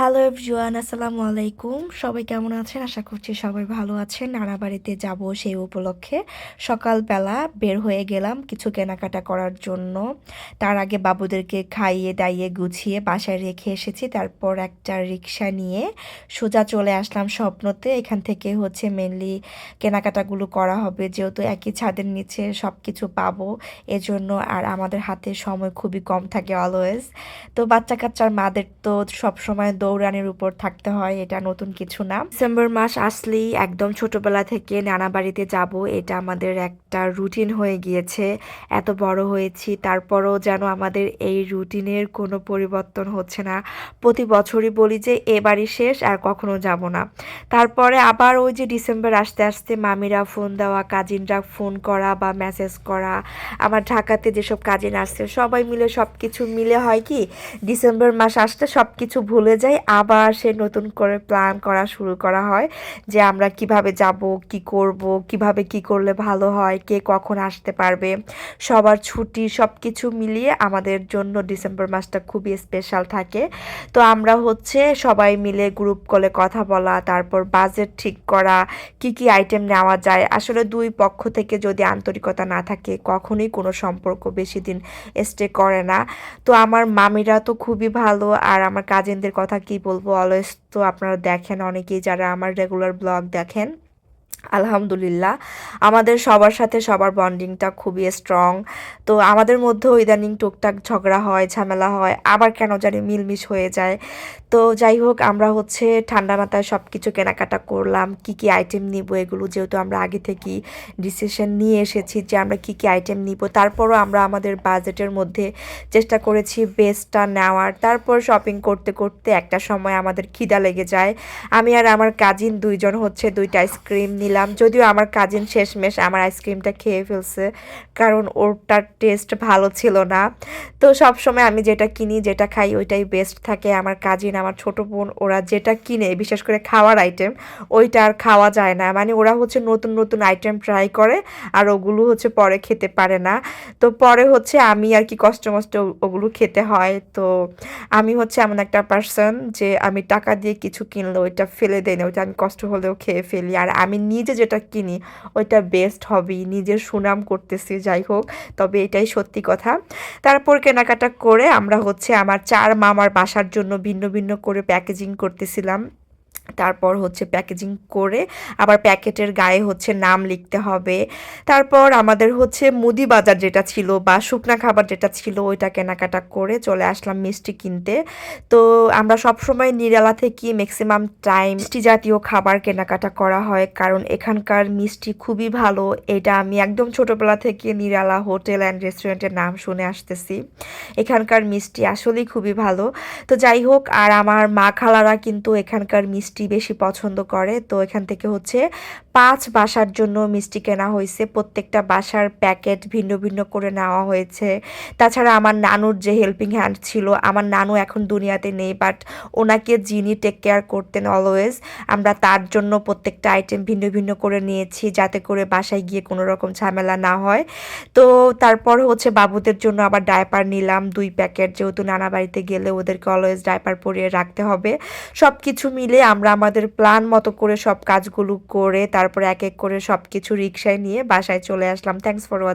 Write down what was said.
Hello everyone আসসালামু আলাইকুম। সবাই কেমন আছেন? আশা করছি সবাই ভালো আছেন। নানা বাড়িতে যাব সেই উপলক্ষে। সকালবেলা বের হয়ে গেলাম কিছু কেনাকাটা করার জন্য। তার আগে বাবুদেরকে খাইয়ে দাইয়ে গুছিয়ে বাসায় রেখে এসেছি। তারপর একটা রিক্সা নিয়ে সোজা চলে আসলাম স্বপ্নতে। এখান থেকে হচ্ছে মেনলি কেনাকাটাগুলো করা হবে। যেহেতু একই ছাদের নিচে সব কিছু পাবো, এজন্য আর আমাদের হাতে সময় খুবই কম থাকে অলওয়েজ তো বাচ্চা কাচ্চার মাদের তো সবসময় দৌড়ানির উপর থাকতে হয়, এটা নতুন কিছু না। ডিসেম্বর মাস আসলেই একদম ছোটবেলা থেকে নানা বাড়িতে যাব, এটা আমাদের একটা রুটিন হয়ে গিয়েছে। এত বড় হয়েছি, তারপরও যেন আমাদের এই রুটিনের কোনো পরিবর্তন হচ্ছে না। প্রতি বছরই বলি যে এবারই শেষ, আর কখনো যাব না। তারপরে আবার ওই যে ডিসেম্বর আসতে আসতে মামিরা ফোন দেওয়া, কাজিনরা ফোন করা বা মেসেজ করা, আমার ঢাকাতে যেসব কাজিন আসছে, সবাই মিলে সব কিছু মিলে হয় কি, ডিসেম্বর মাস আসতে সব কিছু ভুলে যায় আবার সে নতুন করে প্ল্যান করা শুরু করা হয় যে আমরা কীভাবে যাব, কি করব, কীভাবে কি করলে ভালো হয়, কে কখন আসতে পারবে। সবার ছুটি সব কিছু মিলিয়ে আমাদের জন্য ডিসেম্বর মাসটা খুবই স্পেশাল থাকে। তো আমরা হচ্ছে সবাই মিলে গ্রুপ কলে কথা বলা, তারপর বাজেট ঠিক করা, কি কি আইটেম নেওয়া যায়। আসলে দুই পক্ষ থেকে যদি আন্তরিকতা না থাকে, কখনোই কোনো সম্পর্ক বেশি দিন স্টে করে না। তো আমার মামিরা তো খুবই ভালো, আর আমার কাজিনদের কথা কি বলব অলওয়েজ তো আপনারা দেখেন অনেকেই যারা আমার রেগুলার ব্লগ দেখেন। আলহামদুলিল্লাহ। আমাদের সবার সাথে সবার বন্ডিংটা খুবই স্ট্রং তো আমাদের মধ্যেও ইদানিং টুকটাক ঝগড়া হয়, ঝামেলা হয়, আবার কেন জানি মিলমিশ হয়ে যায়। তো যাই হোক, আমরা হচ্ছে ঠান্ডা মাথায় সব কিছু কেনাকাটা করলাম, কি কি আইটেম নিব এগুলো যেহেতু আমরা আগে থেকেই ডিসিশন নিয়ে এসেছি যে আমরা কি কি আইটেম নিব। তারপরও আমরা আমাদের বাজেটের মধ্যে চেষ্টা করেছি বেস্টটা নেওয়ার। তারপর শপিং করতে করতে একটা সময় আমাদের খিদা লেগে যায়। আমি আর আমার কাজিন দুইজন হচ্ছে দুইটা আইসক্রিম নিলাম। যদিও আমার কাজিন শেষমেশ আমার আইসক্রিমটা খেয়ে ফেলছে, কারণ ওরটার টেস্ট ভালো ছিল না। তো সব সময় আমি যেটা কিনি, যেটা খাই, ওইটাই বেস্ট থাকে। আমার কাজিন আমার ছোট বোন, ওরা যেটা কিনে, বিশেষ করে খাওয়ার আইটেম ওইটা আর খাওয়া যায় না। মানে ওরা হচ্ছে নতুন নতুন আইটেম ট্রাই করে আর ওগুলো হচ্ছে পরে খেতে পারে না। তো পরে হচ্ছে আমি আর কি কষ্ট মষ্ট ওগুলো খেতে হয়। তো আমি হচ্ছে এমন একটা পার্সন যে আমি টাকা দিয়ে কিছু কিনলে ওইটা ফেলে দেয় না, ওইটা আমি কষ্ট হলেও খেয়ে ফেলি। আর আমি নিজে যেটা কিনি, ওইটা বেস্ট হবি নিজের সুনাম করতেছি, যাই হোক, তবে এটাই সত্যি কথা। তারপর কেনাকাটা করে আমরা হচ্ছে আমার চার মামার বাসার জন্য ভিন্ন ভিন্ন করে প্যাকেজিং করতেছিলাম। তারপর হচ্ছে প্যাকেজিং করে আবার প্যাকেটের গায়ে হচ্ছে নাম লিখতে হবে। তারপর আমাদের হচ্ছে মুদি বাজার যেটা ছিল বা শুকনা খাবার যেটা ছিল ওইটা কেনাকাটা করে চলে আসলাম মিষ্টি কিনতে। তো আমরা সবসময় নিরালা থেকে ম্যাক্সিমাম টাইম মিষ্টি জাতীয় খাবার কেনাকাটা করা হয়, কারণ এখানকার মিষ্টি খুবই ভালো। এটা আমি একদম ছোটোবেলা থেকে নিরালা হোটেল অ্যান্ড রেস্টুরেন্টের নাম শুনে আসতেছি। এখানকার মিষ্টি আসলেই খুবই ভালো। তো যাই হোক, আর আমার মা খালারা কিন্তু এখানকার মিষ্টি মিষ্টি বেশি পছন্দ করে। তো এখান থেকে হচ্ছে পাঁচ বাসার জন্য মিষ্টি কেনা হয়েছে। প্রত্যেকটা বাসার প্যাকেট ভিন্ন ভিন্ন করে নেওয়া হয়েছে। তাছাড়া আমার নানুর যে হেল্পিং হ্যান্ড ছিল, আমার নানু এখন দুনিয়াতে নেই বাট ওনাকে যিনি টেক কেয়ার করতেন অলওয়েজ আমরা তার জন্য প্রত্যেকটা আইটেম ভিন্ন ভিন্ন করে নিয়েছি, যাতে করে বাসায় গিয়ে কোনো রকম ঝামেলা না হয়। তো তারপর হচ্ছে বাবুদের জন্য আবার ডায়পার নিলাম, দুই প্যাকেট। যেহেতু নানা বাড়িতে গেলে ওদেরকে অলওয়েজ ডায়পার পরিয়ে রাখতে হবে। সব কিছু মিলে আমরা আমাদের প্ল্যান মতো করে সব কাজগুলো করে, তারপরে এক এক করে সব কিছু রিক্সায় নিয়ে বাসায় চলে আসলাম। Thanks for watching